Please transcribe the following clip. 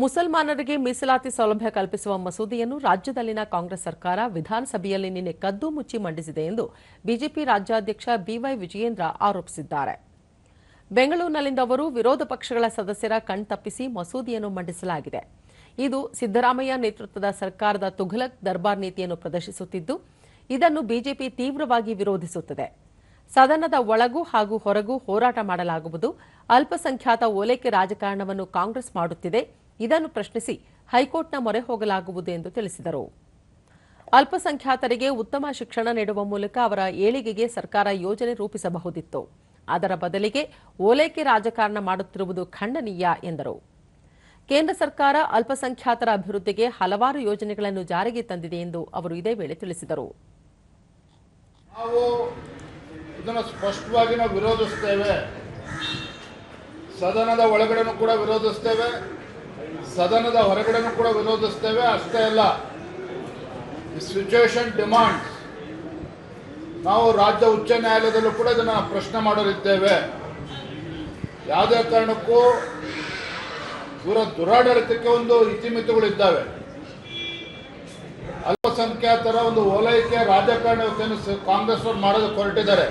ಮುಸಲ್ಮಾನರಿಗೆ ಮೀಸಲಾತಿ ಸೌಲಭ್ಯ ಕಲ್ಪಿಸುವ ಮಸೂದೆಯನ್ನು ರಾಜ್ಯದಲ್ಲಿನ ಕಾಂಗ್ರೆಸ್ ಸರ್ಕಾರ ವಿಧಾನಸಭೆಯಲ್ಲಿ ನಿನ್ನೆ ಕದ್ದು ಮುಚ್ಚಿ ಮಂಡಿಸಿದೆ ಎಂದು ಬಿಜೆಪಿ ರಾಜ್ಯಾಧ್ಯಕ್ಷ ಬಿವೈ ವಿಜಯೇಂದ್ರ ಆರೋಪಿಸಿದ್ದಾರೆ. ಬೆಂಗಳೂರಿನಲ್ಲಿಂದ ಅವರು ವಿರೋಧ ಪಕ್ಷಗಳ ಸದಸ್ಯರ ಕಣ್ತಪ್ಪಿಸಿ ಮಸೂದೆಯನ್ನು ಮಂಡಿಸಲಾಗಿದೆ. ಇದು ಸಿದ್ದರಾಮಯ್ಯ ನೇತೃತ್ವದ ಸರ್ಕಾರದ ತುಘಲಕ್ ದರ್ಬಾರ್ ನೀತಿಯನ್ನು ಪ್ರದರ್ಶಿಸುತ್ತಿದ್ದು, ಇದನ್ನು ಬಿಜೆಪಿ ತೀವ್ರವಾಗಿ ವಿರೋಧಿಸುತ್ತದೆ. ಸದನದ ಒಳಗೂ ಹಾಗೂ ಹೊರಗೂ ಹೋರಾಟ ಮಾಡಲಾಗುವುದು. ಅಲ್ಪಸಂಖ್ಯಾತ ಓಲೈಕೆ ರಾಜಕಾರಣವನ್ನು ಕಾಂಗ್ರೆಸ್ ಮಾಡುತ್ತಿದೆ. ಇದನ್ನು ಪ್ರಶ್ನಿಸಿ ಹೈಕೋರ್ಟ್ನ ಮೊರೆ ಹೋಗಲಾಗುವುದು ಎಂದು ತಿಳಿಸಿದರು. ಅಲ್ಪಸಂಖ್ಯಾತರಿಗೆ ಉತ್ತಮ ಶಿಕ್ಷಣ ನೀಡುವ ಮೂಲಕ ಅವರ ಏಳಿಗೆಗೆ ಸರ್ಕಾರ ಯೋಜನೆ ರೂಪಿಸಬಹುದಿತ್ತು. ಅದರ ಬದಲಿಗೆ ಓಲೈಕೆ ರಾಜಕಾರಣ ಮಾಡುತ್ತಿರುವುದು ಖಂಡನೀಯ ಎಂದರು. ಕೇಂದ್ರ ಸರ್ಕಾರ ಅಲ್ಪಸಂಖ್ಯಾತರ ಅಭಿವೃದ್ಧಿಗೆ ಹಲವಾರು ಯೋಜನೆಗಳನ್ನು ಜಾರಿಗೆ ತಂದಿದೆ ಎಂದು ಅವರು ಇದೇ ವೇಳೆ ತಿಳಿಸಿದರು. ಸ್ಪಷ್ಟವಾಗಿ ನಾವು ವಿರೋಧಿಸುತ್ತೇವೆ ಸದನದ ಒಳಗಡೆನೂ ಕೂಡ ವಿರೋಧಿಸ್ತೇವೆ. ಸದನದ ಹೊರಗಡೆನೂ ಕೂಡ ವಿರೋಧಿಸ್ತೇವೆ ಅಷ್ಟೇ ಅಲ್ಲ ಸಿಚುವೇಶನ್ ಡಿಮಾಂಡ್ಸ್ ನಾವು ರಾಜ್ಯ ಉಚ್ಚ ನ್ಯಾಯಾಲಯದಲ್ಲೂ ಕೂಡ ಇದನ್ನು ಪ್ರಶ್ನೆ ಮಾಡಲಿದ್ದೇವೆ ಯಾವುದೇ ಕಾರಣಕ್ಕೂ ಇವರ ದುರಾಡಳಿತಕ್ಕೆ ಒಂದು ಇತಿಮಿತಿಗಳಿದ್ದಾವೆ. ಅಲ್ಪಸಂಖ್ಯಾತರ ಒಂದು ಓಲೈಕೆ ರಾಜಕಾರಣ ಇವತ್ತೇನು ಕಾಂಗ್ರೆಸ್ ಅವರು ಮಾಡೋದಕ್ಕೆ ಹೊರಟಿದ್ದಾರೆ